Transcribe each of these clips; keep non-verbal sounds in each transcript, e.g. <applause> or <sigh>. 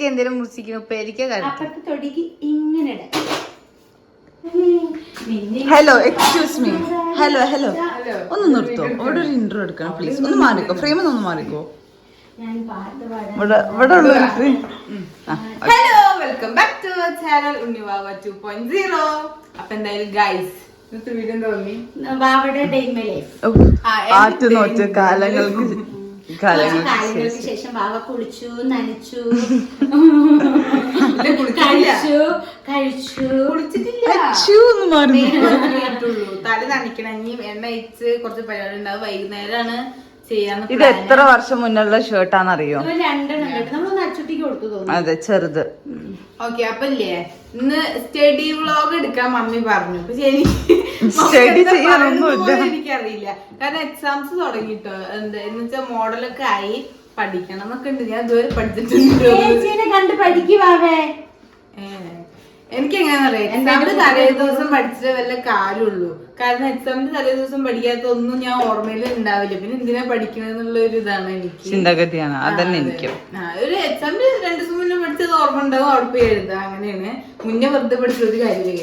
ഉപ്പേരിക്ക് എന്തെങ്കിലും മുറിച്ചിരിക്കുന്നു ഉപ്പേരിക്ക അപ്പുറത്തെ തൊടിക്ക് ഇങ്ങനെ ഇടാം. Hello excuse me hello hello ഒന്ന് നിർത്തോ. അവിടെ ഒരു ഇന്റർവ്യൂ എടുക്കണം പ്ലീസ് ഒന്ന് മാറിക്കോ. ഫ്രെയിമിൽ ഒന്ന് മാറിക്കോ. ഞാൻ പാട്ട് പാടാം ഇവിടെ ഇവിടെ ഉള്ള hello welcome back to channel Unnivava two point zero അപ്പൊ എന്തായാലും ഗൈസ് ആറ്റു നോറ്റ് കാലങ്ങൾക്ക് കാലങ്ങൾക്ക് ശേഷം ബാവ കുളിച്ചു നനച്ചു. കഴിച്ചു കഴിച്ചു. കുളിച്ചിട്ടില്ല. തല നനയ്ക്കണം ഇനി എണ്ണ അയച്ച് കുറച്ച് പരിപാടി ഉണ്ടാവും വൈകുന്നേരമാണ് ഇത് എത്ര വർഷം മുന്നുള്ള ഷർട്ടാണെന്നറിയോ അറിയോ അതെ ചെറുത്. ഓക്കെ അപ്പൊ ഇല്ലേ ഇന്ന് സ്റ്റഡി വ്ളോഗ് എടുക്കാൻ മമ്മി പറഞ്ഞു. പക്ഷെ <laughs> എനിക്ക് സ്റ്റഡി ചെയ്യാനൊന്നുമില്ല. എനിക്കറിയില്ല. കാരണം എക്സാംസ് തുടങ്ങിട്ടോ. എന്താ എന്ന് വെച്ചാൽ മോഡലൊക്കെ ആയി പഠിക്കണം എന്നൊക്കെ ഉണ്ട്. ഞാൻ ഇതുവരെ പഠിച്ചിട്ടുണ്ട് കണ്ട് പഠിക്കുവാവേ എനിക്ക് എങ്ങനെയാണെന്നറിയാം തലേ ദിവസം പഠിച്ചിട്ട് വല്ല കാര്യമുള്ളൂ. കാരണം എക്സാമിന്റെ തലേ ദിവസം പഠിക്കാത്ത ഒന്നും ഞാൻ ഓർമ്മയിൽ ഉണ്ടാവില്ല. പിന്നെ എന്തിനാ പഠിക്കണെന്നുള്ള ഒരു ഇതാണ് എനിക്ക്. ചിന്താഗതിയാണ്. അതന്നെ എനിക്ക്. ഒരു എക്സാമിന് രണ്ടു ദിവസം മുന്നേ പഠിച്ചത് ഓർമ്മ ഉണ്ടാവും അവിടെ പോയി എഴുതാം. അങ്ങനെയാണ്. മുന്നേ വെറുതെ പഠിച്ച ഒരു കാര്യമില്ല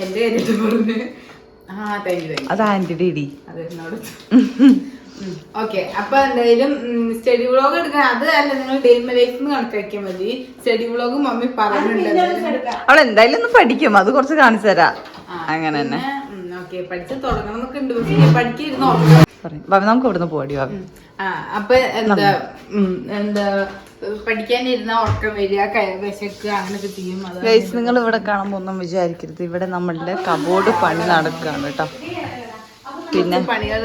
എന്റെ കാര്യത്തിൽ പറഞ്ഞു. ആ താങ്ക് യു അത് ആന്റി ഇടി. അതെ എന്നോട്. <laughs> ഓക്കെ. അപ്പൊ എന്തായാലും സ്റ്റഡി വ്ളോഗ് എടുക്കാൻ അത് അല്ല നിങ്ങൾ ഡെയിമ ലൈഫ് കണക്കാക്കിയാൽ മതി. സ്റ്റഡി വ്ളോഗ് മമ്മി പറഞ്ഞിട്ടുണ്ട്. അവൾ എന്തായാലും ഒന്ന് പഠിക്കും. അത് കുറച്ച് കാണിച്ചു തരാം. അങ്ങനെ തന്നെ. ഓക്കെ. പഠിച്ച് തുടങ്ങണം എന്നൊക്കെ ഉണ്ട്. പക്ഷേ പഠിക്കായിരുന്നു നമുക്ക് ഇവിടുന്ന് പോടി ആ അപ്പൊ എന്താ എന്താ പഠിക്കാനിരുന്ന ഉറക്കം വരിക വിശക്കുക അങ്ങനൊക്കെ ചെയ്യും. നിങ്ങൾ ഇവിടെ കാണുമ്പോ ഒന്നും വിചാരിക്കരുത്. ഇവിടെ നമ്മളുടെ കബോർഡ് പണി നടക്കുകയാണ് കേട്ടോ. പിന്നെ പണികൾ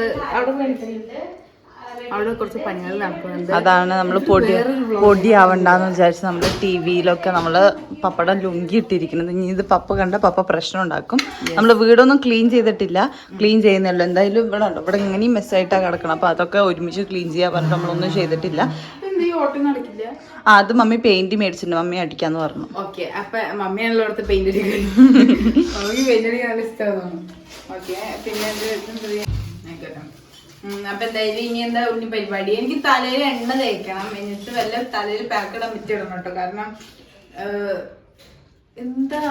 അവിടെ കുറച്ച് പണികൾ നടക്കുന്നുണ്ട്. അതാണ് നമ്മൾ പൊടി പൊടിയാവണ്ടെന്ന് വിചാരിച്ച് നമ്മൾ ടി വിയിലൊക്കെ നമ്മൾ പപ്പടം ലുങ്കി ഇട്ടിരിക്കുന്നത് ഇനി ഇത് പപ്പ കണ്ട പപ്പ പ്രശ്നം ഉണ്ടാക്കും നമ്മൾ വീടൊന്നും ക്ലീൻ ചെയ്തിട്ടില്ല. ക്ലീൻ ചെയ്യുന്നില്ല. എന്തായാലും ഇവിടെ ഉണ്ടോ ഇവിടെ ഇങ്ങനെയും മെസ്സായിട്ടാണ് കിടക്കണം അപ്പൊ അതൊക്കെ ഒരുമിച്ച് ക്ലീൻ ചെയ്യാൻ പറഞ്ഞിട്ട് നമ്മളൊന്നും ചെയ്തിട്ടില്ല. ആ അത് മമ്മി പെയിന്റ് മേടിച്ചിട്ടുണ്ട്. മമ്മി അടിക്കാന്ന് പറഞ്ഞു. ഓക്കെ അപ്പൊ മമ്മിയാണല്ലോ പെയിന്റ് <laughs> അടിക്കാൻ ഓക്കെ പിന്നെ? ആയിക്കോട്ടെ. അപ്പൊ എന്തായാലും ഇനി എന്താ ഉണ്ണി പരിപാടി? എനിക്ക് തലയിൽ എണ്ണ തേക്കണം. എന്നിട്ട് വല്ല തലയിൽ പാക്കിടാൻ പറ്റിയിടണം കേട്ടോ. കാരണം എന്താ?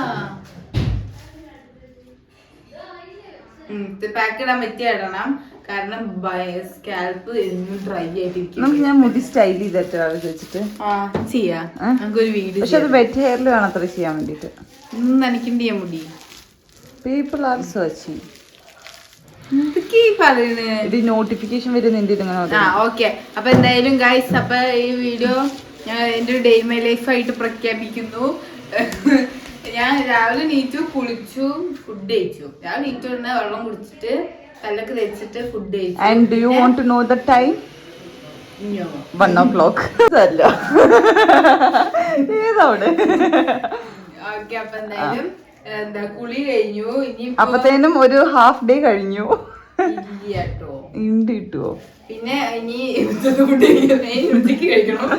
പാക്കിടാൻ പറ്റിയ ഇടണം കാരണം സ്കാൽപ്പ് എന്നും ഡ്രൈ ആയിട്ടിരിക്കും നമുക്ക് ഞാൻ മുടി സ്റ്റൈൽ ചെയ്തിട്ട് വെച്ചിട്ട് ആ ചെയ്യാ. നമുക്കൊരു വീഡിയോ പക്ഷെ അത് വെറ്റ് ഹെയറിൽ വേണം അത്ര ചെയ്യാൻ വേണ്ടിട്ട് നനയ്ക്കണ്ട ചെയ്യാൻ മുടി. പീപ്പിൾ ആർ സെർച്ചിങ് ഇത് നോട്ടിഫിക്കേഷൻ വരുന്നുണ്ട് ഇതിങ്ങനെ ഓക്കെ അപ്പൊ എന്തായാലും ഗൈസ് അപ്പൊ ഈ വീഡിയോ ഞാൻ എന്റെ ഡേ മൈ ലൈഫ് ആയിട്ട് പ്രഖ്യാപിക്കുന്നു. ഞാൻ രാവിലെ നീറ്റു കുളിച്ചു ഫുഡ് കഴിച്ചു. രാവിലെ നീറ്റു ഉടനെ വെള്ളം കുടിച്ചിട്ട് തലക്ക് തേച്ചിട്ട് ഫുഡ് കഴിച്ചു. And do you want to know the time. One o'clock ഏതവിടെ? Okay അപ്പൊ എന്തായാലും എന്താ കുളി കഴിഞ്ഞു. ഇനി അപ്പത്തേനും ഒരു ഹാഫ് ഡേ കഴിഞ്ഞു. ഉണ്ട് കിട്ടുവോ? പിന്നെ ഇനി ഫുഡ് ഉച്ചയ്ക്ക് കഴിക്കണം.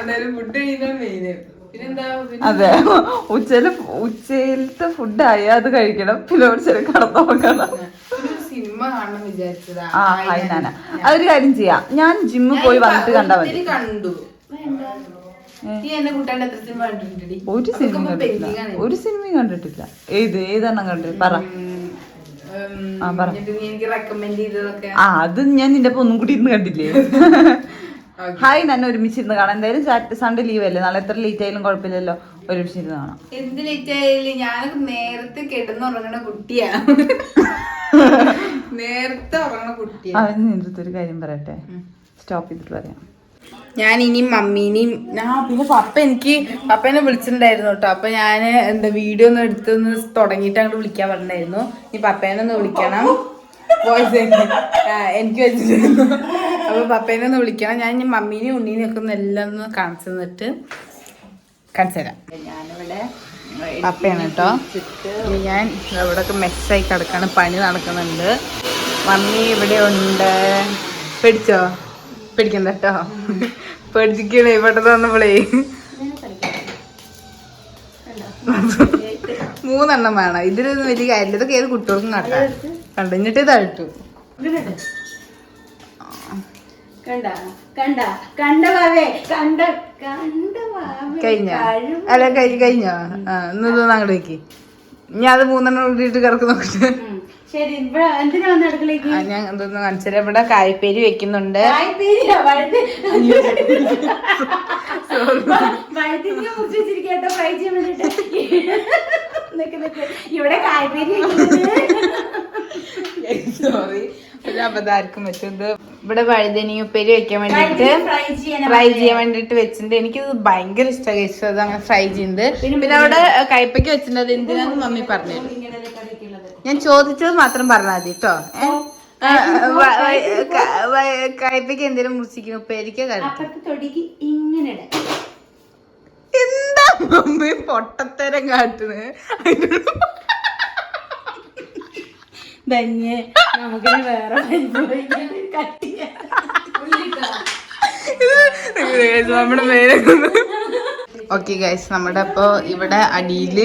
എന്തായാലും ഫുഡ് കഴിക്കണം മെയിന് അതെ. ഉച്ചയിൽ ഉച്ചയിലത്തെ ഫുഡായ അത് കഴിക്കണം. പിന്നെ ഉച്ചയിൽ കടന്നുറങ്ങണം സിനിമ കാണണം വിചാരിച്ചതാ. ആ ഹായ് നാന അതൊരു കാര്യം ചെയ്യാം. ഞാൻ ജിമ്മിൽ പോയി വന്നിട്ട് കണ്ടാ മതി. കണ്ടു നീ എന്നെ കൂട്ടാണ്ട് എത്ര സിനിമ കണ്ടിട്ടുണ്ടെടി ഒരു സിനിമ കണ്ടിട്ടില്ല. ഒരു സിനിമയും കണ്ടിട്ടില്ല. ഏത് ഏതെണ്ണം കണ്ടു? പറ. ആ, അത് ഞാൻ നിന്റെ ഒപ്പം ഒന്നും കൂടി ഇരുന്ന് കണ്ടില്ലേ? <laughs> ഹായ് നന്നെ ഒരുമിച്ചിരുന്ന് കാണാം. എന്തായാലും സൺഡേ ലീവ് അല്ലേ? നാളെ എത്ര ലേറ്റ് ആയാലും കുഴപ്പമില്ലല്ലോ. ഒരുമിച്ചിരുന്ന് കാണാം. എന്ത് ലേറ്റ് ആയാലും ഞാനൊക്കെ നേരത്തെ കിടന്നുറങ്ങണ കുട്ടിയാ. <laughs> നേരത്തെ ഉറങ്ങണ കുട്ടിയാ. അവൻ നിന്റെ ഒരു കാര്യം പറയട്ടെ. സ്റ്റോപ്പ് ചെയ്തിട്ട് പറയാം. ഞാൻ ഇനി മമ്മീനെയും ആ പിന്നെ പപ്പ എനിക്ക് പപ്പേനെ വിളിച്ചിട്ടുണ്ടായിരുന്നു കേട്ടോ. അപ്പൊ ഞാൻ എന്താ വീഡിയോ ഒന്ന് എടുത്തൊന്ന് തുടങ്ങിയിട്ട് അങ്ങോട്ട് വിളിക്കാൻ പറഞ്ഞിട്ടുണ്ടായിരുന്നു ഇനി പപ്പേനെ ഒന്ന് വിളിക്കണം. വോയിസ് എനിക്ക് വെച്ചിട്ടുണ്ടായിരുന്നു അപ്പൊ പപ്പേനെ ഒന്ന് വിളിക്കണം. ഞാൻ ഇനി മമ്മീനെയും ഉണ്ണീനെയും ഒക്കെ ഒന്ന് എല്ലാം ഒന്ന് കാണിച്ചു തന്നിട്ട് കാണിച്ചു തരാം. ഞാനിവിടെ പപ്പയാണ് കേട്ടോ. ഞാൻ ഇവിടെ ഒക്കെ മെസ്സായി കിടക്കാണ്. പണി നടക്കുന്നുണ്ട്. മമ്മി ഇവിടെ ഉണ്ട്. പിടിച്ചോ? പിടിക്കണ്ട കേട്ടോ. പേടിച്ചിക്കണേ ഇവിടെ തന്നപ്പോളേ മൂന്നെണ്ണം വേണം. ഇതിലൊന്നും വലിയ കാര്യമില്ല. ഇതൊക്കെ ഏത് കുട്ടികൾക്കും കണ്ടാ? കണ്ടിട്ട് തഴട്ടു കഴിഞ്ഞ. അല്ല കഴിഞ്ഞ? ഇന്ന് അങ്ങോട്ട് വെക്കി ഞാൻ അത് മൂന്നെണ്ണം കൂടിയിട്ട് കിടക്കുന്നു നോക്കിട്ട്. ശരി ഇവിടെ എന്തിനാ വന്ന അടുക്കളേക്ക്? ആ, ഞാൻ ഇതൊന്ന് കാണിച്ചാൽ ഇവിടെ കായ്പേരി വെക്കുന്നുണ്ട്. കായ്പീരിയാ, വഴുതി- വഴുതിങ്ങ മുറിച്ച് വെച്ചിരിക്കട്ടോ ഫ്രൈ ചെയ്യാൻ വേണ്ടിട്ട്. ഇവിടെ കായ്പേരി സോറി ഒരു അബദ്ധാർക്കും പറ്റും. ഇത് ഇവിടെ വഴുതനി ഉപ്പേരി വെക്കാൻ വേണ്ടിട്ട് ഫ്രൈ ചെയ്യാൻ വേണ്ടിട്ട് വെച്ചിട്ടുണ്ട്. എനിക്കിത് ഭയങ്കര ഇഷ്ടമായി അത് അങ്ങനെ ഫ്രൈ ചെയ്യുന്നത്. പിന്നെ അവിടെ കയ്പയ്ക്ക് വെച്ചിട്ടുണ്ട്. അത് എന്തിനാന്ന് മമ്മി പറഞ്ഞു ഞാൻ ചോദിച്ചത് മാത്രം പറഞ്ഞാൽ മതി കേട്ടോ കയ്പയ്ക്ക് എന്തേലും ഉപ്പേരിക്ക് തൊടിക്ക് ഇങ്ങനെ എന്താ മമ്മി പൊട്ടത്തരം കാട്ടുന്നത് ധന്യ വേറെ നമ്മുടെ പേര് ഓക്കെ ഗൈസ് നമ്മുടെ അപ്പോ ഇവിടെ അടിയിൽ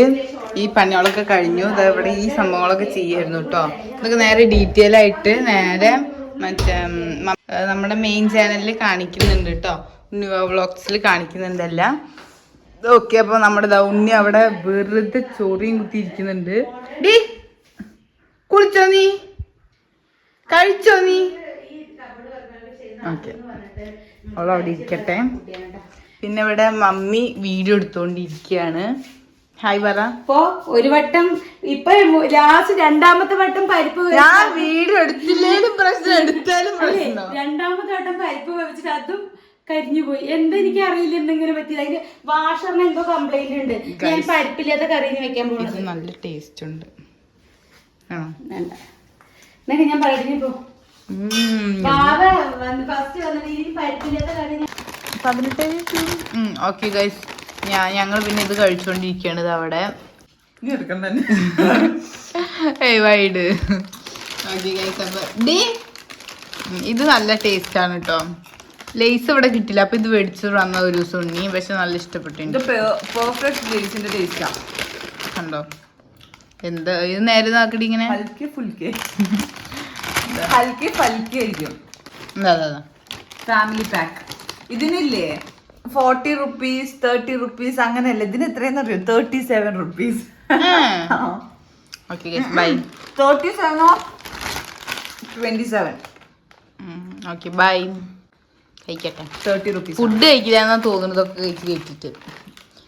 ഈ പണികളൊക്കെ കഴിഞ്ഞു. ദാ ഇവിടെ ഈ സംഭവങ്ങളൊക്കെ ചെയ്യായിരുന്നു കേട്ടോ. ഇതൊക്കെ നേരെ ഡീറ്റെയിൽ ആയിട്ട് നേരെ മറ്റേ നമ്മുടെ മെയിൻ ചാനലിൽ കാണിക്കുന്നുണ്ട് കേട്ടോ. ന്യൂ വ്ളോഗ്സിൽ കാണിക്കുന്നുണ്ടല്ല ഓക്കെ അപ്പൊ നമ്മുടെ ദാ ഉണ്ണി അവിടെ വെറുതെ ചോറിയും കുത്തിയിരിക്കുന്നുണ്ട്. ഡി കുളിച്ചോ നീ? കഴിച്ചോ നീ? ഓക്കെ അവളവിടെ ഇരിക്കട്ടെ. പിന്നെ ഇവിടെ മമ്മി വീഡിയോ എടുത്തോണ്ടിരിക്കുകയാണ് ഹായ് പറ. അപ്പൊ ഒരു വട്ടം ഇപ്പൊ ലാസ്റ്റ് രണ്ടാമത്തെ വട്ടം പരിപ്പ് ഞാൻ വീഡിയോ എടുത്തില്ലേലും പ്രശ്നം എടുത്താലും പ്രശ്നം? രണ്ടാമത്തെ വട്ടം പരിപ്പ് വെച്ചിട്ട് അതും കരിഞ്ഞു പോയി. എന്താ എനിക്ക് അറിയില്ല എന്തെങ്കിലും പറ്റിയത്. അതിന് വാഷറിന് എന്തോ കംപ്ലൈന്റ് ഉണ്ട്. ഞാൻ പരിപ്പില്ലാത്ത കറി വെക്കാൻ പോകുന്നത് നല്ല ടേസ്റ്റ് ഉണ്ട്. എന്നൊക്കെ ഞാൻ പറയുന്നു ഇപ്പൊ ഫസ്റ്റ് വന്നിട്ട് ഇനി പരിപ്പില്ലാത്ത കറി പതിനെട്ട് ഓക്കെ ഗൈസ് ഞാൻ ഞങ്ങൾ പിന്നെ ഇത് കഴിച്ചുകൊണ്ടിരിക്കുകയാണ് ഇത് അവിടെ. വൈഡ് <laughs> ഇത് നല്ല ടേസ്റ്റ് ആണ് കേട്ടോ ലേസ് ഇവിടെ കിട്ടില്ല അപ്പൊ ഇത് മേടിച്ചു വന്ന ഒരു ദിവസം ഉണ്ണി. പക്ഷെ നല്ല ഇഷ്ടപ്പെട്ടു പെർഫെക്റ്റ് ലേസിന്റെ ടേസ്റ്റാ കണ്ടോ? എന്താ ഇത് നേരെ നാക്കടി ഇങ്ങനെ. ഹൽക്കി ഫുൽക്കി. ഹൽക്കി ഫൽക്കി ആയിരിക്കും. എന്താ അതാ, അതാ. ഫാമിലി പാക്ക് ഇതിനില്ലേ ഫോർട്ടി റുപ്പീസ് തേർട്ടി റുപ്പീസ് അങ്ങനെയല്ല? ഇതിന് എത്രയെന്ന് അറിയോ? Thirty seven rupees. Bye thirty സെവനോ twenty seven? Okay bye കഴിക്കട്ടെ. തേർട്ടി റുപ്പീസ് ഫുഡ് കഴിക്കില്ല തോന്നുന്നതൊക്കെ കഴിച്ച് കഴിച്ചിട്ട്.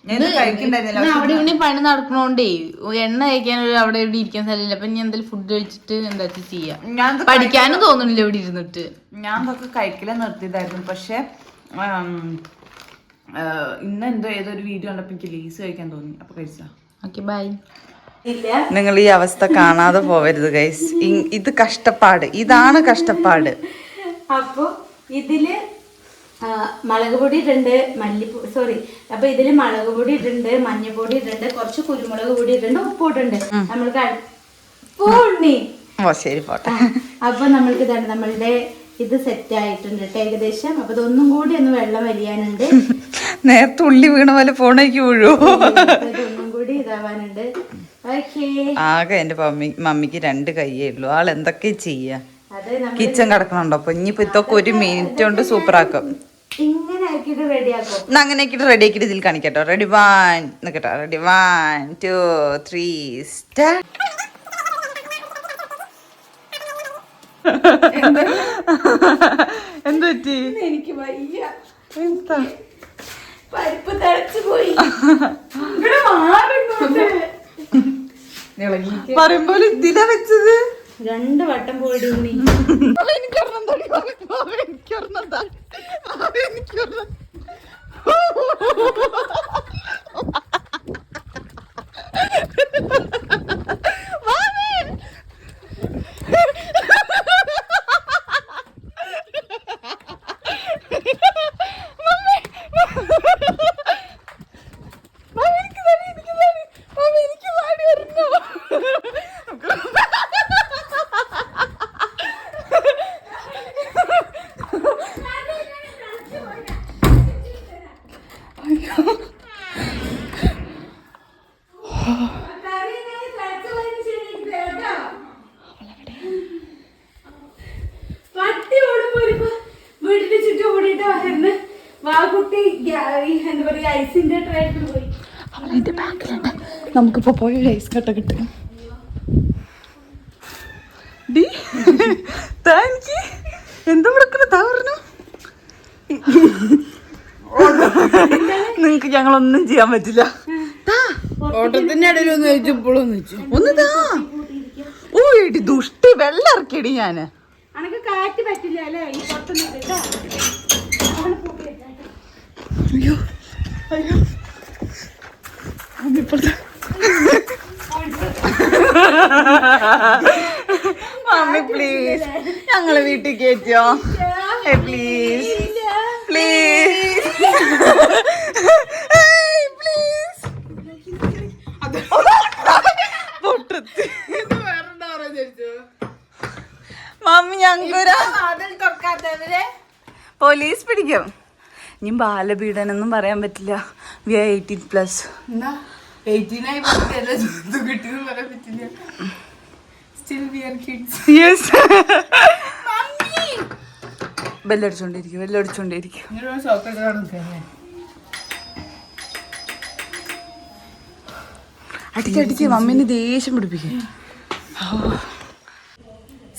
അവിടെ ഇവിടെ പണി നടക്കണോണ്ടേ എണ്ണ കഴിക്കാൻ അവിടെ ഇവിടെ ഇരിക്കാൻ സ്ഥലമില്ല. അപ്പൊ ഞാൻ എന്തായാലും ഫുഡ് കഴിച്ചിട്ട് എന്താ ചെയ്യാം. പഠിക്കാനും തോന്നുന്നില്ല ഇവിടെ ഇരുന്നിട്ട്. ഞാൻ ഇതൊക്കെ കഴിക്കല നിർത്തിയതായിരുന്നു. പക്ഷെ ഇന്ന് എന്തോ ഏതൊരു വീഡിയോ കണ്ടപ്പോ എനിക്ക് ലേസ് കഴിക്കാൻ തോന്നി. അപ്പൊ കഴിച്ചാ? Okay bye. നിങ്ങൾ ഈ അവസ്ഥ കാണാതെ പോവരുത് ഗൈസ് ഇത് കഷ്ടപ്പാട്. ഇതാണ് കഷ്ടപ്പാട്. അപ്പൊ ഇതിൽ മുളക് പൊടി ഇട്ടുണ്ട് മല്ലിപ്പൂ സോറി അപ്പൊ ഇതിൽ മുളക് പൊടി ഇട്ടുണ്ട് മഞ്ഞപ്പൊടി ഇട്ടുണ്ട് കുറച്ച് കുരുമുളക് പൊടി ഇട്ടുണ്ട് ഉപ്പ് ഇട്ടുണ്ട് നമ്മൾക്ക് ഓ ശരി പോട്ടെ. അപ്പൊ നമ്മൾക്ക് ഇതാണ് നമ്മളുടെ ഇത് സെറ്റ് ആയിട്ടുണ്ട് കേട്ടോ ഏകദേശം. അപ്പൊ ഇതൊന്നും കൂടി ഒന്ന് വെള്ളം വലിയാനുണ്ട്. <laughs> നേരത്തെ ഉള്ളി വീണ പോലെ വീഴൂ അപ്പൊ ഇതൊന്നും കൂടി ഇതാവാനുണ്ട്. ആകെ എന്റെ മമ്മി മമ്മിക്ക് രണ്ട് കൈയേ ഉള്ളൂ. ആൾ എന്തൊക്കെ ചെയ്യാ? കിച്ചൺ കിടക്കണുണ്ടോ? അപ്പൊ ഇനിയിപ്പോ ഇതൊക്കെ ഒരു മിനിറ്റ് കൊണ്ട് സൂപ്പർ ആക്കും ഇങ്ങനെ ആക്കിയിട്ട് റെഡിയാക്കും. എന്നാ അങ്ങനെ ആക്കിയിട്ട് റെഡി ആക്കിയിട്ട് ഇതിൽ കാണിക്കട്ടോ. Ready one നിക്കട്ടോ. Ready one two three start എന്ത്? പറ്റി? എനിക്ക് വയ്യ. എന്താ? പരിപ്പ് തിളച്ചു പോയി. പറയുമ്പോലെ ഇതില വെച്ചത്. രണ്ട് വട്ടം പോയിട്ട് എനിക്കൊരെണ്ണം വാകുട്ടി എന്താ ഐസിന്റെ പോയി. ബാക്കിലുണ്ട്. നമുക്കിപ്പോ പോയി ഐസ് കട്ട കിട്ടും താങ്ക് യു എന്താ വിളിക്കണ താ പറഞ്ഞു നിങ്ങക്ക് ഞങ്ങളൊന്നും ചെയ്യാൻ പറ്റില്ല. താ, ഓട്ടത്തിന്റെ ഇടയിൽ ഒന്ന് വെച്ചു ഇപ്പോഴും ഒന്ന് താ ഓ എടി ദുഷ്ടി വെള്ളം ഇറക്കിയടി ഞാൻ. അനക്ക് കാറ്റ് പറ്റില്ല അല്ലേ? അയ്യോ. അയ്യോ. അമ്മിപ്പുറത്ത്. മമ്മി പ്ലീസ് ഞങ്ങളെ വീട്ടിൽ കയറ്റിയോ പ്ലീസ് പ്ലീസ് പൊട്ടത്തി. മമ്മി ഞങ്ങൾക്കൊരു പോലീസ് പിടിക്കും. ഇനി ബാലപീഡനം പറയാൻ പറ്റില്ല. We are eighteen plus. ബെല്ലടിച്ചോണ്ടിരിക്കും ബെല്ലടിച്ചോണ്ടിരിക്കും. അടിക്കടിക്ക് മമ്മീനെ ദേഷ്യം പിടിപ്പിക്കും.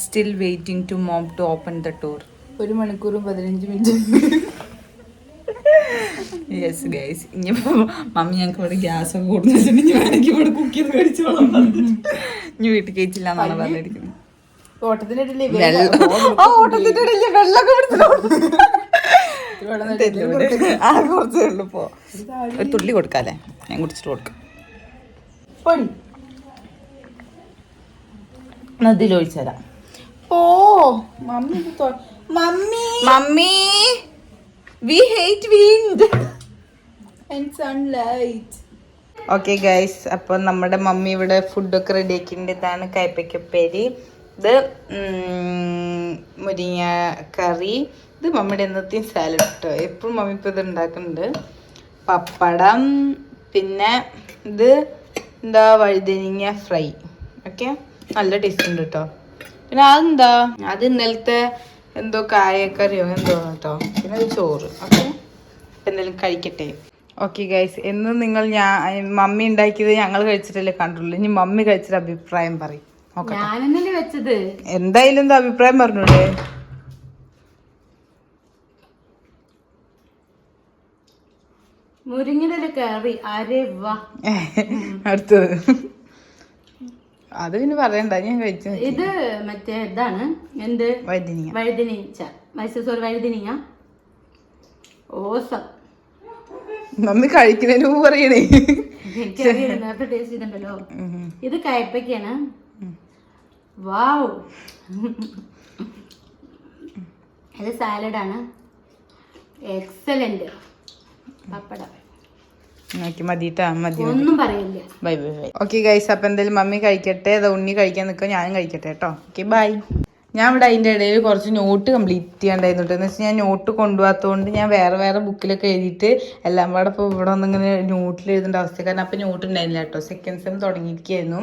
Still waiting to mom to open the door ഒരു മണിക്കൂറും പതിനഞ്ച് മിനിറ്റ്. യെസ് ഗൈസ് ഇനിയിപ്പോ മമ്മി ഞങ്ങൾക്ക് ഇവിടെ ഗ്യാസ് ഒക്കെ കൊടുത്തിട്ടുണ്ട് വേണമെങ്കിൽ ഇവിടെ കുക്ക് ചെയ്ത് കഴിച്ചോളാം. ഇനി വീട്ടിൽ കഴിച്ചില്ല എന്നാണ് പറഞ്ഞിരിക്കുന്നത്. ഓട്ടത്തിന്റെ ഇടയിലേ വെള്ളമൊക്കെ ആ കുറച്ചേ ഒരു തുള്ളി കൊടുക്കാല്ലേ? ഞാൻ കുടിച്ചിട്ട് കൊടുക്കാം. നദിയിൽ ഒഴിച്ചുതരാം ഓ mummy mummy. Mummy. We hate wind. And sunlight okay guys അപ്പോൾ നമ്മുടെ മമ്മി ഇവിടെ ഫുഡൊക്കെ റെഡി ആക്കിയിട്ടുണ്ട്. ഇതാണ് കയ്പയ്ക്കപ്പേരി ഇത് മുരിങ്ങ കറി ഇത് മമ്മിയുടെ എന്നത്തെയും സാലഡ് കേട്ടോ എപ്പോഴും മമ്മി ഇപ്പോൾ ഇത് ഉണ്ടാക്കുന്നുണ്ട്. പപ്പടം പിന്നെ ഇത് എന്താ വഴുതനങ്ങ ഫ്രൈ. ഓക്കെ നല്ല ടേസ്റ്റ് ഉണ്ട് കേട്ടോ പിന്നെ അതെന്താ? അത് ഇന്നലത്തെ എന്തോ കായക്കറിയോ എന്തോ കേട്ടോ പിന്നെ ഒരു ചോറ്. അപ്പം എന്തെങ്കിലും കഴിക്കട്ടെ. ഓക്കെ ഗൈസ് എന്ന് നിങ്ങൾ ഞാൻ മമ്മി ഉണ്ടാക്കിയത് ഞങ്ങൾ കഴിച്ചിട്ടല്ലേ കണ്ടുള്ളൂ. ഇനി മമ്മി കഴിച്ചിട്ട് അഭിപ്രായം പറയും. വെച്ചത്? എന്തായാലും എന്താ അഭിപ്രായം പറഞ്ഞൂടെ? മുരിങ്ങയുടെ കയറി അരേ വാ. <laughs> അടുത്തത്. അത് പിന്നെ പറയണ്ട ഞാൻ കഴിച്ചു ഇത് മറ്റേ ഇതാണ്. എന്ത്? വഴുതിനിങ്ങ. വഴുതിനിച്ച മൈസൂർ സോറി വഴുതിനിങ്ങ. ഓസം. മമ്മി കഴിക്കുന്നതിന് മുമ്പ് പറയണേ. ടേസ്റ്റ് ഇത് കയപ്പയ്ക്കാണ്. വാവ്. ഇത് സാലഡാണ്. എക്സലന്റ്. പപ്പടം. നോക്കി മതിട്ടാ മതി ഒന്നും പറയില്ല. Bye bye bye. Okay guys അപ്പം എന്തായാലും മമ്മി കഴിക്കട്ടെ. അത് ഉണ്ണി കഴിക്കാൻ നിൽക്കുക ഞാനും കഴിക്കട്ടെ കേട്ടോ. ഓക്കെ ബൈ ഞാൻ ഇവിടെ അതിന്റെ ഇടയിൽ കുറച്ച് നോട്ട് കംപ്ലീറ്റ് ചെയ്യണ്ടായിരുന്നു എന്ന് വെച്ചാൽ ഞാൻ നോട്ട് കൊണ്ടുപോകാത്തതുകൊണ്ട് ഞാൻ വേറെ വേറെ ബുക്കിലൊക്കെ എഴുതിയിട്ട് എല്ലാം കൂടെ ഇപ്പോൾ ഇവിടെ ഒന്നിങ്ങനെ നോട്ടിൽ എഴുതേണ്ട അവസ്ഥ കാരണം അപ്പോൾ നോട്ട് ഉണ്ടായിരുന്നില്ല കേട്ടോ. Second sem തുടങ്ങിയിരിക്കുകയായിരുന്നു.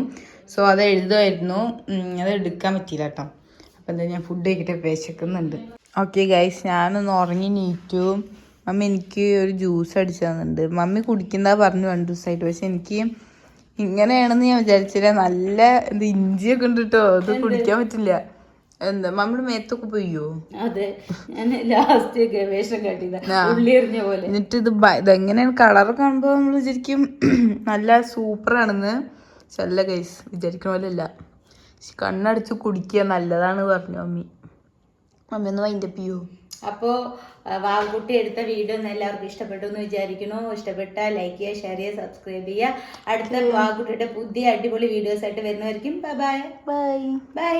സോ അത് എഴുതുമായിരുന്നു. അത് എടുക്കാൻ പറ്റിയില്ല കേട്ടോ. അപ്പോൾ എന്താ ഞാൻ ഫുഡ് കഴിക്കട്ടെ വിശക്കുന്നുണ്ട് ഓക്കെ ഗൈസ് ഞാനൊന്ന് ഉറങ്ങി നീറ്റു മമ്മി എനിക്ക് ഒരു ജ്യൂസ് അടിച്ചു തന്നിട്ടുണ്ട് മമ്മി കുടിക്കുന്നതാ പറഞ്ഞു രണ്ട് ദിവസമായിട്ട് പക്ഷെ എനിക്ക് ഇങ്ങനെയാണെന്ന് ഞാൻ വിചാരിച്ചില്ല. നല്ല എന്ത് ഇഞ്ചിയൊക്കെ ഉണ്ട് കേട്ടോ അത് കുടിക്കാൻ പറ്റില്ല. എന്താ മമ്മിയുടെ മേത്തൊക്കെ പോയോ അതെ. ഞാൻ ലാസ്റ്റ് ഗവേഷണം കാട്ടിയതാ. പോലെ. എന്നിട്ട് ഇത് ഇതെങ്ങനെയാണ് കളർ കാണുമ്പോൾ നമ്മൾ വിചാരിക്കും <clears throat> നല്ല സൂപ്പർ ആണെന്ന്. അല്ല കൈസ് വിചാരിക്കണ പോലെ അല്ല. കണ്ണടച്ച് കുടിക്കുക നല്ലതാണ് പറഞ്ഞു മമ്മി. മമ്മി ഒന്ന് വൈൻഡപ്പ് ചെയ്യൂ? അപ്പോ ആ, വാവുകുട്ടി എടുത്ത വീഡിയോ ഒന്ന് എല്ലാവർക്കും ഇഷ്ടപ്പെട്ടു എന്ന് വിചാരിക്കുന്നു. ഇഷ്ടപ്പെട്ടാൽ ലൈക്ക് ചെയ്യുക ഷെയർ ചെയ്യുക സബ്സ്ക്രൈബ് ചെയ്യുക. അടുത്ത വാവുകുട്ടിയുടെ പുതിയ അടിപൊളി വീഡിയോസ് ആയിട്ട് വരുന്നവർക്കും ബൈ ബൈ ബൈ